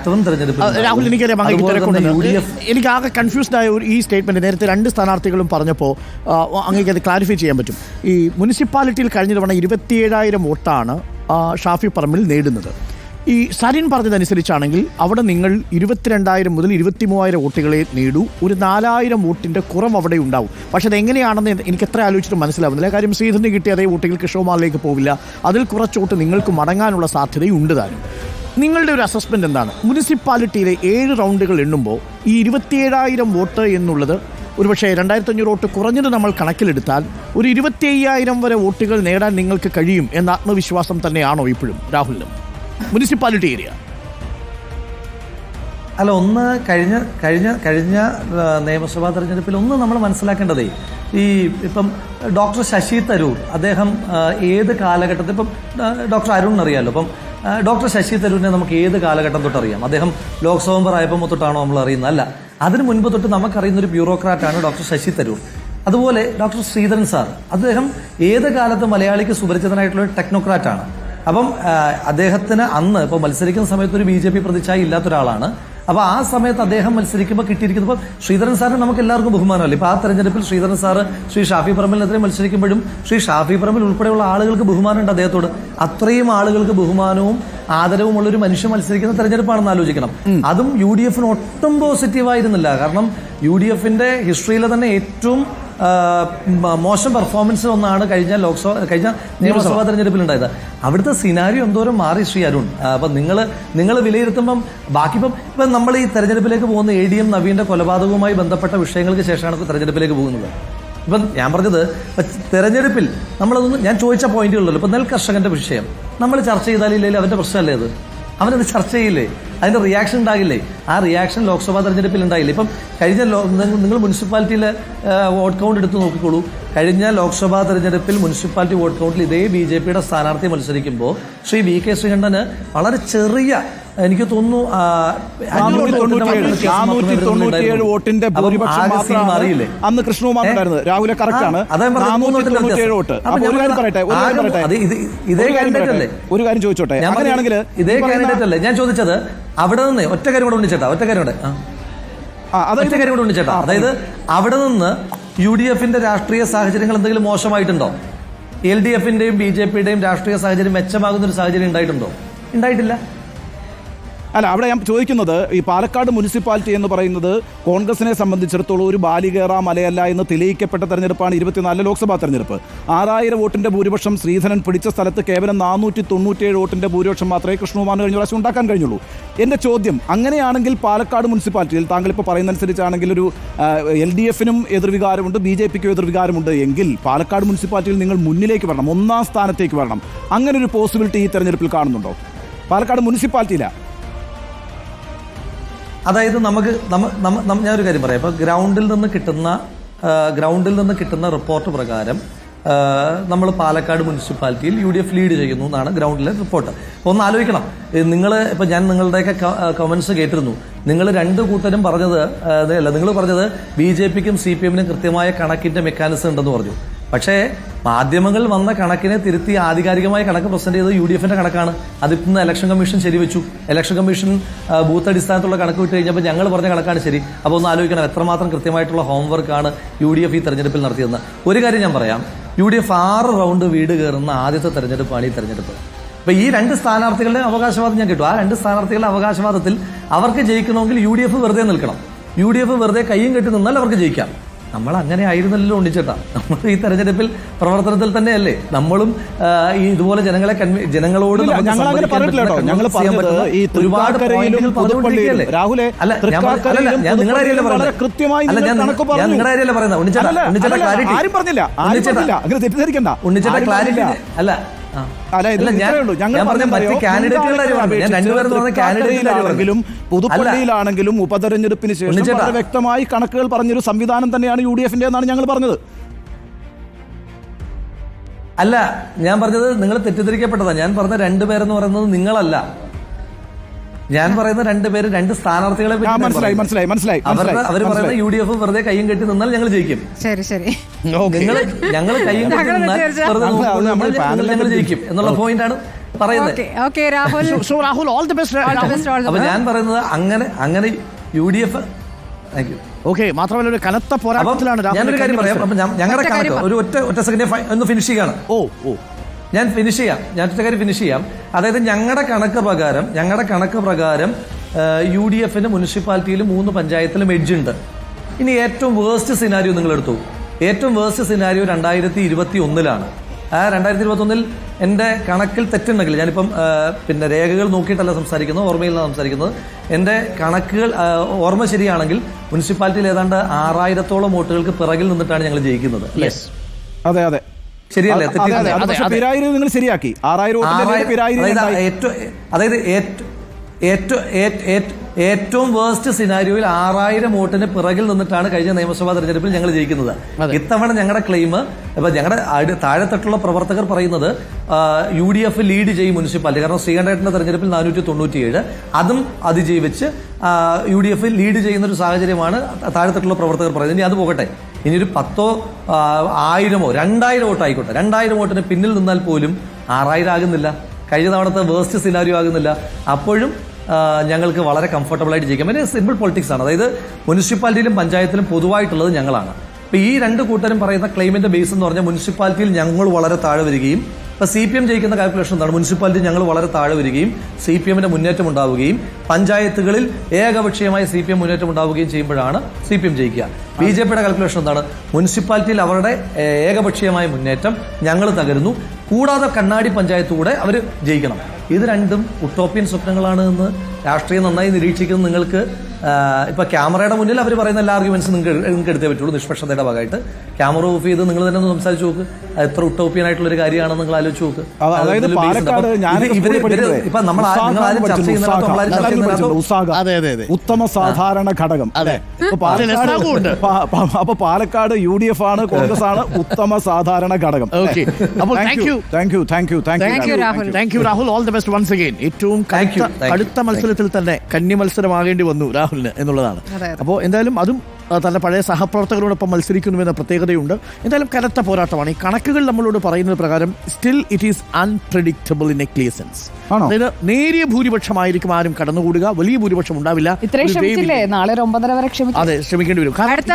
ഫാക്ടറും തെരഞ്ഞെടുപ്പ് രാഹുൽ എനിക്കറിയാം എനിക്ക് ആകെ കൺഫ്യൂസ്ഡ് ആയ ഒരു ഈ സ്റ്റേറ്റ്മെന്റ് നേരത്തെ രണ്ട് സ്ഥാനാർത്ഥികളും പറഞ്ഞപ്പോൾ അങ്ങേക്ക് അത് ക്ലാരിഫൈ ചെയ്യാൻ പറ്റും. ഈ മുനിസിപ്പാലിറ്റിയിൽ കഴിഞ്ഞ തവണ ഇരുപത്തിയേഴായിരം വോട്ടാണ് ഷാഫി പറമ്പിൽ നേടുന്നത്. ഈ സരിൻ പറഞ്ഞതനുസരിച്ചാണെങ്കിൽ അവിടെ നിങ്ങൾ ഇരുപത്തിരണ്ടായിരം മുതൽ ഇരുപത്തി മൂവായിരം വോട്ടുകളെ നേടൂ. ഒരു നാലായിരം വോട്ടിന്റെ കുറവ് അവിടെ ഉണ്ടാവും. പക്ഷെ അതെങ്ങനെയാണെന്ന് എനിക്ക് എത്ര ആലോചിച്ചിട്ട് മനസ്സിലാവുന്നില്ല. കാര്യം ശ്രീധരന് കിട്ടിയ അതേ വോട്ടുകൾ കിഷോമാറിലേക്ക് പോവില്ല. അതിൽ കുറച്ച് വോട്ട് നിങ്ങൾക്ക് മടങ്ങാനുള്ള സാധ്യതയുണ്ട് താനും. നിങ്ങളുടെ ഒരു അസസ്മെന്റ് എന്താണ്? മുനിസിപ്പാലിറ്റിയിലെ ഏഴ് റൗണ്ടുകൾ എണ്ണുമ്പോൾ ഈ ഇരുപത്തിയേഴായിരം വോട്ട് എന്നുള്ളത് ഒരുപക്ഷെ രണ്ടായിരത്തി അഞ്ഞൂറ് വോട്ട് കുറഞ്ഞത് നമ്മൾ കണക്കിലെടുത്താൽ ഒരു ഇരുപത്തി അയ്യായിരം വരെ വോട്ടുകൾ നേടാൻ നിങ്ങൾക്ക് കഴിയും എന്ന ആത്മവിശ്വാസം തന്നെയാണോ ഇപ്പോഴും? രാഹുലിനും. Municipality area. അല്ല ഒന്ന് കഴിഞ്ഞ കഴിഞ്ഞ കഴിഞ്ഞ നിയമസഭാ തെരഞ്ഞെടുപ്പിൽ ഒന്ന് നമ്മൾ മനസ്സിലാക്കേണ്ടതേ ഈ ഇപ്പം ഡോക്ടർ ശശി തരൂർ അദ്ദേഹം ഏത് കാലഘട്ടത്തിൽ ഇപ്പം ഡോക്ടർ അരുൺ അറിയാലോ? അപ്പം ഡോക്ടർ ശശി തരൂരിനെ നമുക്ക് ഏത് കാലഘട്ടം തൊട്ട് അറിയാം? അദ്ദേഹം ലോക്സഭ ആയപ്പോൾ തൊട്ടാണോ നമ്മൾ അറിയുന്നത് അല്ല അതിന് മുൻപ് തൊട്ട് നമുക്കറിയുന്ന ഒരു ബ്യൂറോക്രാറ്റാണ് ഡോക്ടർ ശശി തരൂർ. അതുപോലെ ഡോക്ടർ ശ്രീധരൻ സാർ അദ്ദേഹം ഏത് കാലത്ത് മലയാളിക്ക് സുപരിചിതനായിട്ടുള്ള ഒരു ടെക്നോക്രാറ്റാണ് അപ്പം അദ്ദേഹത്തിന് അന്ന് ഇപ്പോൾ മത്സരിക്കുന്ന സമയത്ത് ഒരു ബി ജെ പി പ്രതിച്ഛായ ഇല്ലാത്ത ഒരാളാണ് അപ്പൊ ആ സമയത്ത് അദ്ദേഹം മത്സരിക്കുമ്പോൾ കിട്ടിയിരിക്കുന്നത് ശ്രീധരൻ സാറിന് നമുക്ക് എല്ലാവർക്കും ബഹുമാനമല്ലേ? ഇപ്പൊ ആ തെരഞ്ഞെടുപ്പിൽ ശ്രീധരൻ സാറ് ശ്രീ ഷാഫി പറമ്പിലിനെതിരെ മത്സരിക്കുമ്പോഴും ശ്രീ ഷാഫി പറമ്പിൽ ഉൾപ്പെടെയുള്ള ആളുകൾക്ക് ബഹുമാനമുണ്ട് അദ്ദേഹത്തോട്. അത്രയും ആളുകൾക്ക് ബഹുമാനവും ആദരവും ഉള്ള ഒരു മനുഷ്യൻ മത്സരിക്കുന്ന തെരഞ്ഞെടുപ്പാണെന്ന് ആലോചിക്കണം. അതും യു ഡി എഫിന് ഒട്ടും പോസിറ്റീവായിരുന്നില്ല കാരണം യു ഡി എഫിന്റെ ഹിസ്റ്ററിയിലെ തന്നെ ഏറ്റവും മോശം പെർഫോമൻസ് ഒന്നാണ് കഴിഞ്ഞ ലോക്സഭ കഴിഞ്ഞ നിയമസഭാ തെരഞ്ഞെടുപ്പിൽ ഉണ്ടായത്. അവിടുത്തെ സിനാരിയോ എന്തോരം മാറി ശ്രീ അരുൺ? അപ്പൊ നിങ്ങൾ നിങ്ങൾ വിലയിരുത്തുമ്പം ബാക്കി ഇപ്പം ഇപ്പം നമ്മൾ ഈ തെരഞ്ഞെടുപ്പിലേക്ക് പോകുന്ന എ ഡി എം നവീന്റെ കൊലപാതകവുമായി ബന്ധപ്പെട്ട വിഷയങ്ങൾക്ക് ശേഷമാണ് തെരഞ്ഞെടുപ്പിലേക്ക് പോകുന്നത്. ഇപ്പം ഞാൻ പറഞ്ഞത് തെരഞ്ഞെടുപ്പിൽ നമ്മളതൊന്നും ഞാൻ ചോദിച്ച പോയിന്റുകളല്ലോ ഇപ്പൊ നെൽ കർഷകന്റെ വിഷയം. നമ്മൾ ചർച്ച ചെയ്താലില്ലെങ്കിൽ അവന്റെ പ്രശ്നമല്ലേ അത്? അവനത് ചർച്ച ചെയ്യില്ലേ? അതിന്റെ റിയാക്ഷൻ ഉണ്ടാകില്ലേ? ആ റിയാക്ഷൻ ലോക്സഭാ തെരഞ്ഞെടുപ്പിൽ ഉണ്ടായില്ലേ? ഇപ്പം കഴിഞ്ഞ നിങ്ങൾ മുനിസിപ്പാലിറ്റിയിൽ വോട്ട് കൗണ്ട് എടുത്ത് നോക്കിക്കോളൂ. കഴിഞ്ഞ ലോക്സഭാ തെരഞ്ഞെടുപ്പിൽ മുനിസിപ്പാലിറ്റി വോട്ട് കൗണ്ടിൽ ഇതേ ബി ജെ പിയുടെ സ്ഥാനാർത്ഥി മത്സരിക്കുമ്പോൾ ശ്രീ വി കെ ശ്രീകണ്ഠന് വളരെ ചെറിയ എനിക്ക് തോന്നുന്നു വോട്ടിന്റെ ഭൂരിപക്ഷം മാത്രമാണ് അന്ന് കൃഷ്ണകുമാർ? ഉണ്ടായിരുന്നത് രാഹുലെ കറക്റ്റ് ആണ്. വോട്ട്. ഒരു കാര്യം പറയട്ടെ ഒരു കാര്യം പറയട്ടെ. ഇത് ഇതേ ഒരു കാര്യം ചോദിച്ചോട്ടെ. അങ്ങനെയാണെങ്കിൽ ഇതേ കാൻഡിഡേറ്റ് അല്ലേ? ഞാൻ ചോദിച്ചത് അവിടെ നിന്ന് ഒറ്റ കാര്യം കൂടെ ഉണ്ണിച്ചേട്ടാ ഒറ്റ കാര്യം കൂടെ. ഒറ്റ കാര്യം കൂടെ ഉണ്ണിച്ചേട്ടാ. അതായത് അവിടെ നിന്ന് യു ഡി എഫിന്റെ രാഷ്ട്രീയ സാഹചര്യങ്ങൾ എന്തെങ്കിലും മോശമായിട്ടുണ്ടോ? എൽ ഡി എഫിന്റെയും ബി ജെ പിയുടെയും രാഷ്ട്രീയ സാഹചര്യം മെച്ചമാകുന്ന ഒരു സാഹചര്യം ഉണ്ടായിട്ടുണ്ടോ? ഉണ്ടായിട്ടില്ല. അല്ല അവിടെ ഞാൻ ചോദിക്കുന്നത് ഈ പാലക്കാട് മുനിസിപ്പാലിറ്റി എന്ന് പറയുന്നത് കോൺഗ്രസിനെ സംബന്ധിച്ചിടത്തോളം ഒരു ബാലികേറ മലയല്ല എന്ന് തെളിയിക്കപ്പെട്ട തെരഞ്ഞെടുപ്പാണ് ഇരുപത്തിനാലിലെ ലോക്സഭാ തെരഞ്ഞെടുപ്പ്. ആറായിരം വോട്ടിന്റെ ഭൂരിപക്ഷം ശ്രീധരൻ പിടിച്ച സ്ഥലത്ത് കേവലം നാനൂറ്റി തൊണ്ണൂറ്റിയേഴ് വോട്ടിന്റെ ഭൂരിപക്ഷം മാത്രമേ കൃഷ്ണകുമാറിന് കഴിഞ്ഞ പ്രാവശ്യം ഉണ്ടാക്കാൻ കഴിഞ്ഞുള്ളൂ. എന്റെ ചോദ്യം അങ്ങനെയാണെങ്കിൽ പാലക്കാട് മുനിസിപ്പാലിറ്റിയിൽ താങ്കൾ ഇപ്പോൾ പറയുന്നതനുസരിച്ചാണെങ്കിൽ ഒരു എൽ ഡി എഫിനും എതിർവികാരമുണ്ട് ബി ജെ പിക്കും എതിർവികാരമുണ്ട് എങ്കിൽ പാലക്കാട് മുനിസിപ്പാലിറ്റിയിൽ നിങ്ങൾ മുന്നിലേക്ക് വരണം ഒന്നാം സ്ഥാനത്തേക്ക് വരണം. അങ്ങനെ ഒരു പോസിബിലിറ്റി ഈ തെരഞ്ഞെടുപ്പിൽ കാണുന്നുണ്ടോ? പാലക്കാട് മുനിസിപ്പാലിറ്റിയിലാണ് അതായത് നമുക്ക് നമ്മ- ഞാനൊരു കാര്യം പറയാം. ഇപ്പൊ ഗ്രൗണ്ടിൽ നിന്ന് കിട്ടുന്ന ഗ്രൗണ്ടിൽ നിന്ന് കിട്ടുന്ന റിപ്പോർട്ട് പ്രകാരം നമ്മൾ പാലക്കാട് മുനിസിപ്പാലിറ്റിയിൽ യു ഡി എഫ് ലീഡ് ചെയ്യുന്നു എന്നാണ് ഗ്രൗണ്ടിലെ റിപ്പോർട്ട് അപ്പോൾ ഒന്ന് ആലോചിക്കണം. നിങ്ങൾ ഇപ്പം ഞാൻ നിങ്ങളുടെയൊക്കെ കമൻസ് കേട്ടിരുന്നു. നിങ്ങൾ രണ്ട് കൂട്ടരും പറഞ്ഞത് അല്ല നിങ്ങൾ പറഞ്ഞത് ബി ജെ പിക്കും സി പി എമ്മിനും കൃത്യമായ കണക്കിന്റെ മെക്കാനിസം ഉണ്ടെന്ന് പറഞ്ഞു. പക്ഷേ മാധ്യമങ്ങൾ വന്ന കണക്കിനെ തിരുത്തി ആധികാരികമായ കണക്ക് പ്രസന്റ് ചെയ്തത് യു ഡി എഫിന്റെ കണക്കാണ് അതിന്ന് ഇലക്ഷൻ കമ്മീഷൻ ശരിവെച്ചു ഇലക്ഷൻ കമ്മീഷൻ ബൂത്ത് അടിസ്ഥാനത്തുള്ള കണക്ക് വിട്ട് കഴിഞ്ഞപ്പോൾ ഞങ്ങൾ പറഞ്ഞ കണക്കാണ് ശരി. അപ്പോൾ ഒന്ന് ആലോചിക്കണം എത്രമാത്രം കൃത്യമായിട്ടുള്ള ഹോംവർക്കാണ് യു ഡി എഫ് ഈ തെരഞ്ഞെടുപ്പിൽ നടത്തിയതെന്ന്. ഒരു കാര്യം ഞാൻ പറയാം. യു ഡി എഫ് ആറ് റൗണ്ട് വീട് കയറുന്ന ആദ്യത്തെ തെരഞ്ഞെടുപ്പാണ് ഈ തെരഞ്ഞെടുപ്പ്. അപ്പൊ ഈ രണ്ട് സ്ഥാനാർത്ഥികളുടെ അവകാശവാദം ഞാൻ കിട്ടും. ആ രണ്ട് സ്ഥാനാർത്ഥികളുടെ അവകാശവാദത്തിൽ അവർക്ക് ജയിക്കണമെങ്കിൽ യു ഡി എഫ് വെറുതെ നിൽക്കണം. യു ഡി എഫ് വെറുതെ കൈയും കെട്ടി നിന്നാൽ അവർക്ക് ജയിക്കാം. നമ്മൾ അങ്ങനെ ആയിരുന്നല്ലോ ഉണ്ണിച്ചേട്ടാ. നമ്മൾ ഈ തെരഞ്ഞെടുപ്പിൽ പ്രവർത്തനത്തിൽ തന്നെയല്ലേ. നമ്മളും ഈ ഇതുപോലെ ജനങ്ങളെ ജനങ്ങളോട് ഒരുപാട് രാഹുലെ അല്ല ഞാൻ നിങ്ങളുടെ പറയുന്നത്. ഞാൻ. നിങ്ങളുടെ പറയുന്നത്. ഉണ്ണിച്ചേട്ടാ ഉണ്ണിച്ചേട്ടാ ക്ലാരിറ്റി ഉണ്ണിച്ചേട്ടാ ക്ലാരിറ്റി അല്ല. അല്ല, ഇത്. ഞങ്ങൾ പുതുപ്പള്ളിയിലാണെങ്കിലും ഉപതെരഞ്ഞെടുപ്പിന് ശേഷം വളരെ വ്യക്തമായി കണക്കുകൾ പറഞ്ഞൊരു സംവിധാനം തന്നെയാണ് യു ഡി എഫിന്റെ എന്നാണ് ഞങ്ങൾ പറഞ്ഞത്. അല്ല ഞാൻ പറഞ്ഞത് നിങ്ങൾ തെറ്റിദ്ധരിക്കപ്പെട്ടതാണ് ഞാൻ പറഞ്ഞ രണ്ടുപേരെന്ന് പറയുന്നത് നിങ്ങളല്ല. ഞാൻ പറയുന്ന രണ്ടുപേര് രണ്ട് സ്ഥാനാർത്ഥികളെ പറ്റി മനസ്സിലായി, മനസ്സിലായി, മനസ്സിലായി, അവർ പറയുന്ന മനസ്സിലായി. യു ഡി എഫ് വെറുതെ കൈയും കെട്ടി നിന്നാൽ ഞങ്ങൾ ജയിക്കും. ശരി ശരി. നിങ്ങൾ ഞങ്ങൾ കയ്യും കെട്ടി ഞങ്ങൾ നിന്നാൽ ഞങ്ങൾ- ഞങ്ങൾ ജയിക്കും എന്നുള്ള പോയിന്റ് ആണ് പറയുന്നത്. Okay okay Rahul. So Rahul all the best All the best, all the അപ്പൊ ഞാൻ പറയുന്നത് അങ്ങനെ അങ്ങനെ U D F thank you okay മാത്രമല്ല ഒരു കനത്ത പോരാട്ടത്തിലാണ് ഞാനൊരു കാര്യം പറയാം. ഞങ്ങളുടെ കണക്ക് ഒരു ഒറ്റ ഒറ്റ സെക്കൻഡ് ഒന്ന് ഫിനിഷ് ചെയ്യാണ്. ഓ ഓ. ഞാൻ ഫിനിഷ് ചെയ്യാം. ഞാൻ കാര്യം ഫിനിഷ് ചെയ്യാം. അതായത് ഞങ്ങളുടെ കണക്ക് പ്രകാരം ഞങ്ങളുടെ കണക്ക് പ്രകാരം യു ഡി എഫിന് മുനിസിപ്പാലിറ്റിയിലും മൂന്ന് പഞ്ചായത്തിലും എഡ്ജ് ഉണ്ട്. ഇനി ഏറ്റവും വേഴ്സ്റ്റ് സിനാരിയോ നിങ്ങൾ എടുത്തു ഏറ്റവും വേഴ്സ്റ്റ് സിനാരിയോ രണ്ടായിരത്തി ഇരുപത്തി ഒന്നിലാണ് ആ രണ്ടായിരത്തി ഇരുപത്തി ഒന്നിൽ എന്റെ കണക്കിൽ തെറ്റുണ്ടെങ്കിൽ ഞാനിപ്പം പിന്നെ രേഖകൾ നോക്കിയിട്ടല്ല സംസാരിക്കുന്നത് ഓർമ്മയിൽ ഓർമ്മയിലാണ് സംസാരിക്കുന്നത്. എന്റെ കണക്കുകൾ ഓർമ്മ ശരിയാണെങ്കിൽ മുനിസിപ്പാലിറ്റിയിൽ ഏതാണ്ട് ആറായിരത്തോളം വോട്ടുകൾക്ക് പിറകിൽ നിന്നിട്ടാണ് ഞങ്ങൾ ജയിക്കുന്നത് അല്ലേ? അതെ അതെ. ശരിയല്ലേ? പിരായിരി നിങ്ങൾ ശരിയാക്കി. ആറായിരം അതായത് ഏറ്റവും വേസ്റ്റ് സിനാരിയോയിൽ ആറായിരം വോട്ടിന് പിറകിൽ നിന്നിട്ടാണ് കഴിഞ്ഞ നിയമസഭാ തെരഞ്ഞെടുപ്പിൽ ഞങ്ങൾ ജയിക്കുന്നത്. ഇത്തവണ ഞങ്ങളുടെ ക്ലെയിം ഇപ്പൊ ഞങ്ങളുടെ താഴെത്തട്ടുള്ള പ്രവർത്തകർ പറയുന്നത് യു ഡി എഫ് ലീഡ് ചെയ്യും മുനിസിപ്പാലിറ്റി. കാരണം ശ്രീകണ്ഠേട്ടന്റെ തെരഞ്ഞെടുപ്പിൽ നാനൂറ്റി തൊണ്ണൂറ്റിയേഴ് അതും അതിജീവിച്ച് യു ഡി എഫ് ലീഡ് ചെയ്യുന്ന ഒരു സാഹചര്യമാണ് താഴെത്തട്ടുള്ള പ്രവർത്തകർ പറയുന്നത്. ഇനി അത് പോകട്ടെ. ഇനി ഒരു പത്തോ ആയിരമോ രണ്ടായിരം വോട്ട് ആയിക്കോട്ടെ രണ്ടായിരം വോട്ടിന് പിന്നിൽ നിന്നാൽ പോലും ആറായിരം ആകുന്നില്ല കഴിഞ്ഞ തവണത്തെ വേസ്റ്റ് സിനാരിയോ ആകുന്നില്ല. അപ്പോഴും ഞങ്ങൾക്ക് വളരെ കംഫർട്ടബിൾ ആയിട്ട് ജയിക്കാം പിന്നെ സിമ്പിൾ പൊളിറ്റിക്സ് ആണ്. അതായത് മുനിസിപ്പാലിറ്റിയിലും പഞ്ചായത്തിലും പൊതുവായിട്ടുള്ളത് ഞങ്ങളാണ്. അപ്പോൾ ഈ രണ്ട് കൂട്ടരും പറയുന്ന ക്ലെയിമിന്റെ ബേസ് എന്ന് പറഞ്ഞാൽ മുനിസിപ്പാലിറ്റിയിൽ ഞങ്ങൾ വളരെ താഴെ വരികയും ഇപ്പൊ സി പി എം ജയിക്കുന്ന കാൽക്കുലേഷൻ എന്താണ്? മുനിസിപ്പാലിറ്റി ഞങ്ങൾ വളരെ താഴെ വരികയും സി പി എമ്മിന്റെ മുന്നേറ്റം ഉണ്ടാവുകയും പഞ്ചായത്തുകളിൽ ഏകപക്ഷീയമായി സി പി എം മുന്നേറ്റം ഉണ്ടാവുകയും ചെയ്യുമ്പോഴാണ് സി പി എം ജയിക്കുക. ബി ജെ പിയുടെ കാൽക്കുലേഷൻ എന്താണ്? മുനിസിപ്പാലിറ്റിയിൽ അവരുടെ ഏകപക്ഷീയമായ മുന്നേറ്റം ഞങ്ങൾ തകരുന്നു. കൂടാതെ കണ്ണാടി പഞ്ചായത്ത് കൂടെ അവർ ജയിക്കണം. ഇത് രണ്ടും ഉട്ടോപ്യൻ സ്വപ്നങ്ങളാണ് എന്ന് രാഷ്ട്രീയം നന്നായി നിരീക്ഷിക്കുന്ന നിങ്ങൾക്ക് ആ, ഇപ്പൊ ക്യാമറയുടെ മുന്നിൽ അവർ പറയുന്ന എല്ലാ ആർഗ്യുമെന്റ്സും നിങ്ങൾക്ക് നിങ്ങൾക്ക് എടുത്തേ പറ്റുള്ളൂ നിഷ്പക്ഷതയുടെ ഭാഗമായിട്ട്. ക്യാമറ ഓഫ് ചെയ്ത് നിങ്ങൾ തന്നെ ഒന്ന് സംസാരിച്ച് നോക്ക്. അത് എത്ര ഉട്ടോപ്പിയൻ ആയിട്ടുള്ള ഒരു കാര്യമാണെന്ന് നിങ്ങൾ ആലോചിച്ച് നോക്ക്. ഇപ്പൊ നമ്മൾ ആ- നിങ്ങൾ ആരും ചർച്ച അതെ ഉത്തമ സാധാരണ ഘടകം. അതെ. അപ്പൊ. പാലക്കാട് യു ഡി എഫ് ആണ് കോൺഗ്രസ് ആണ് ഉത്തമ സാധാരണ ഘടകം. Rahul. Rahul all the best once again ഏറ്റവും കടുത്ത. മത്സരത്തിൽ തന്നെ കന്നി മത്സരമാകേണ്ടി വന്നു. രാഹുലിന് എന്നുള്ളതാണ്. അപ്പോൾ എന്തായാലും അതും തന്റെ തന്റെ പഴയ സഹപ്രവർത്തകരോടൊപ്പം മത്സരിക്കുന്നുവെന്ന പ്രത്യേകതയുണ്ട്. എന്തായാലും കനത്ത പോരാട്ടമാണ്. ഈ കണക്കുകൾ നമ്മളോട് പറയുന്നത് പ്രകാരം still it is unpredictable in a clear sense അതായത് നേരിയ ഭൂരിപക്ഷമായിരിക്കും ആരും കടന്നുകൂടുക വലിയ ഭൂരിപക്ഷം ഉണ്ടാവില്ല. നാളെ ഒമ്പതര വരെ ക്ഷമിക്കും. അതെ ശ്രമിക്കേണ്ടി വരും. അടുത്ത